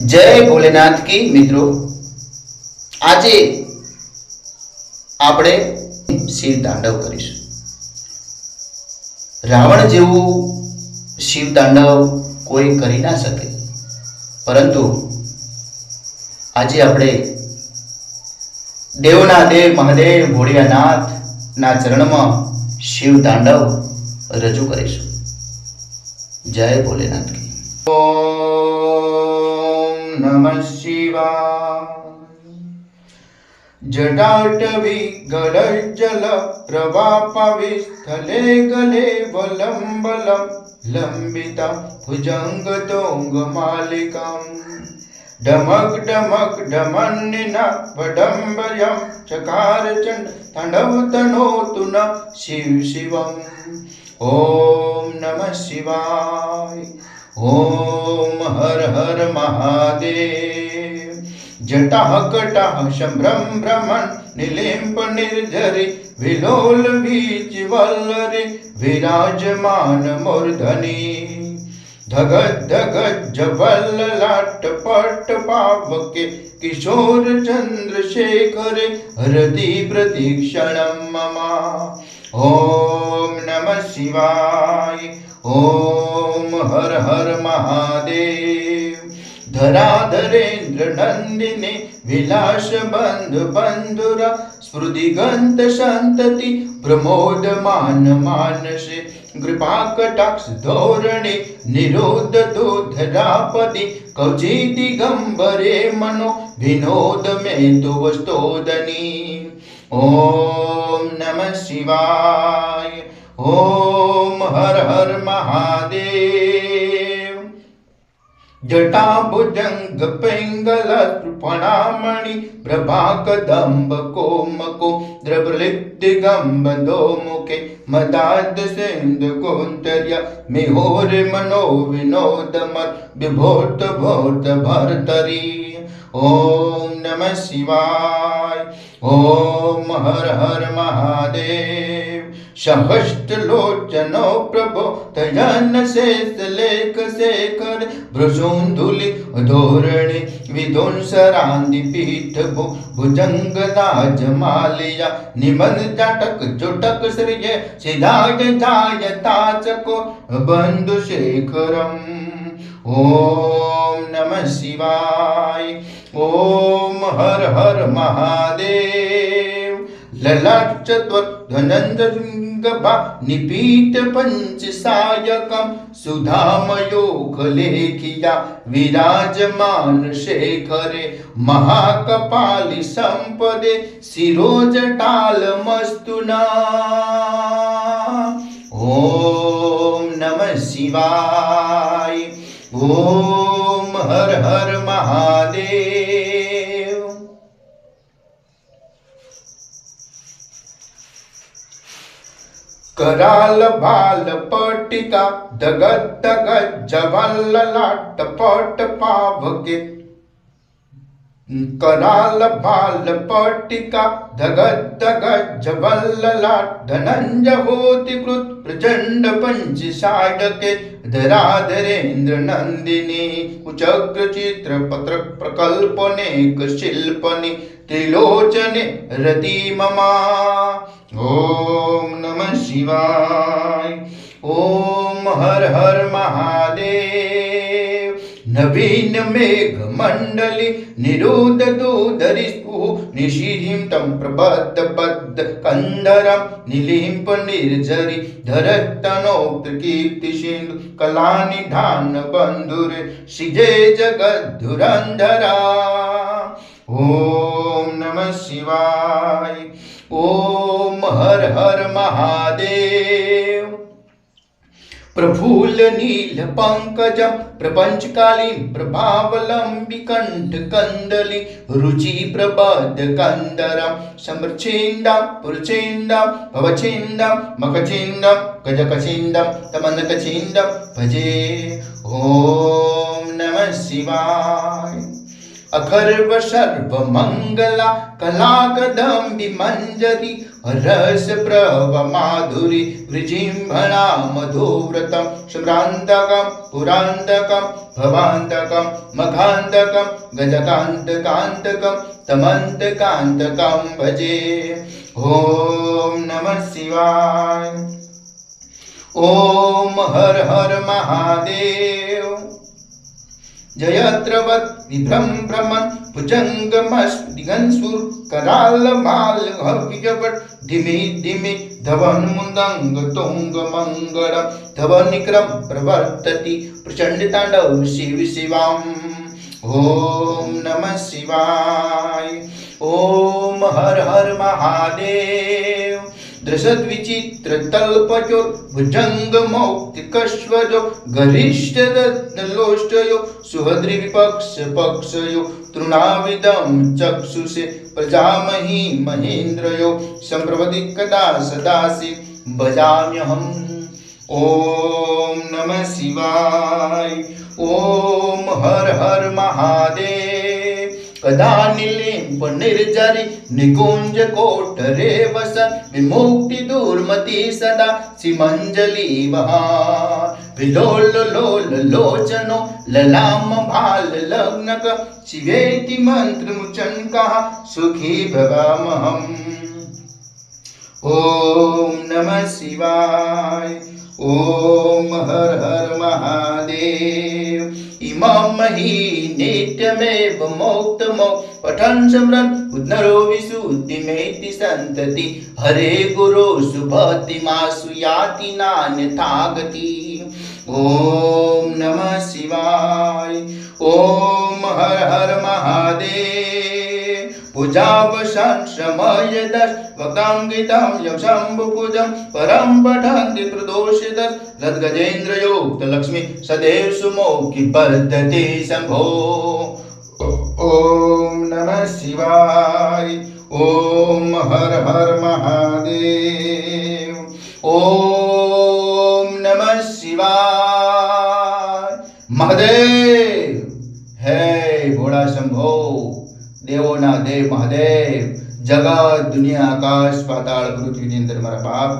જય ભોલેનાથ કી મિત્રો. આજે આપણે શિવ તાંડવ કરીશું. રાવણ જેવું શિવ તાંડવ કોઈ કરી ના શકે. પરંતુ આજે આપણે દેવના દેવ મહાદેવ ભોળિયાનાથના ચરણમાં શિવ તાંડવ રજૂ કરીશું. જય ભોલેનાથ કી. शिवा जटाटवी गलज्जल प्रवापविस्थले गले वलम्बलं लम्बिता भुजङ्गतोङ्गमालिकाम्। डमक डमक डमन्निना वडम्बयं चकारचण्ड तण्डव तनोतु न शिव शिवम्। ॐ नमः शिवाय। ओम हर हर महादेव। जटह कटह शम्भ्रं भ्रमण निलिंप निर्जरी, विलोल बीच वल्लरि, विराजमान मूर्धनि। धगत धगत जबल लाट पट पावके, किशोर चंद्रशेखर हृदि प्रतीक्षणं ममा। ओम शिवाय। ओम हर हर महादेव। धराधरेन्द्र नंदिनी विलास बन्धु बन्धुर स्मृतिगन्त सन्तति प्रमोदमान मानसे कृपाकटाक्ष धोरणे, निरोध दुधरापति कौचिति गम्बरे मनो, विनोद मे तु वस्तोदनी। ॐ नमः शिवाय। ओम हर हर महादेव। जटाभुजंग पिंगल प्रणामणि प्रभाकदम्ब गंब दो मुखे मदाद सिंध कुंतरिया मिहोर मनो विनोदमत् विभोत भोत भरतरी ओम नमः शिवाय। ओम हर हर महादेव। सहष्ट लोचनो प्रभो, तयन शेष लेख शेखर भ्रजूंधुली धोरणी विधुंसरांदी पीठ भु भुजंग नाज मालिया, निमन चटक चुटक श्रिय सिदाज जाय ताचको बंधु शेखरम। ओम नमः शिवाय, ओम हर हर महादेव। ललाट चतुर्धनंजय निपीत पंच सायकम सुधामयोगलेखिया विराजमान शेखरे महाकपाल संपदे शिरोजटालमस्तुना ॐ नमः शिवाय ॐ कराल बाल पटिका दगत दगत जवल लाट पट पावके कराल बाल पटिका धगत धगत जवल धनंज होति कृत प्रचंड पंच साडके धराधरेन्द्र नंदिनी कुचग्र चित्र पत्र प्रकल्पने शिल्पनि त्रिलोचने रति ममा ओम नमः शिवाय। ओम हर हर महादेव। नवीन मेघ मंडली निरुद दूधरि स्पु निशीधिं तं प्रबद्ध बद्ध कंदरं निलिम्प निर्झरि धरत्तनो कीर्ति सिंधु कलानिधान बन्धुरे श्रीजय जगद्धुरन्धरा ॐ नमः शिवाय ॐ हर हर महादेव। प्रफुल्ल नील पंकजं प्रपञ्चकालीं प्रभावलम्बि कण्ठ कन्दलि रुचि प्रबद्ध कन्दरं समर्चेन्दं पुरचेन्दं भवचेन्दं मखचेन्दं गजकचेन्दं तमनकचेन्दं भजे। ॐ नमः शिवाय। अखर्व सर्व मंगला कलाकदम्बि, मंजरी रस प्रभ माधुरी वृजिम्भणा मधुव्रतं श्रान्तकं पुरान्तकं, भवान्तकं, मघान्तकं, गजकान्तकान्तकं, तमन्तकान्तकं भजे। ॐ नमः शिवाय। ॐ हर हर महादेव। जयत्रवत् विभ्रम भ्रमन् भुजङ्गमस्दिगन्सुर कराल माल हव्यवट धिमि धिमि, धवन मुन्दङ्ग तुङ्ग मङ्गलम् धवनिक्रम प्रवर्तति प्रचण्ड ताण्डव शिव शिवाम् ॐ नमः शिवाय। महादेव दृशद्विचित्र तल्पजो भुजंग मौक्तिकश्वजो गरिष्ठ रत्नलोष्टयो सुहद्रि विपक्ष पक्षयो तृणाविदं चक्षुषे, प्रजामहि महेन्द्रयो सदासि भजाम्यहम्। नमः शिवाय, ॐ हर हर महादेव। कदा निलिम्प निर्जरि निकुञ्ज कोठरे वस, विमुक्ति दुर्मति सदा, सिमञ्जलि वहा। विलोल लोल लोचनो, ललाम भाल लग्नक, शिवेति मन्त्रमुचङ्कः सुखी भवामहम्। ॐ नमः शिवाय। ॐ हर हर महादेव। इमाम ही नित्यमेव मोक्तमो। पठन् उद्धरो उद्नरो विशुद्धिमेति संतति। हरे गुरु सुभति मासु याति नान्यथा गति ॐ महादेव पूजावशान् श्रमयदस् वकाङ्गितं यं परं पठन्ति सदैव पद्धति शम्भो। ॐ नमः शिवाय। ॐ हर हर महादेव। ॐ नमः शिवाय। महादेव! દેવોના દેવ મહાદેવ જગત દુનિયા આકાશ પાતાળ પૃથ્વીની અંદર મારા બાપ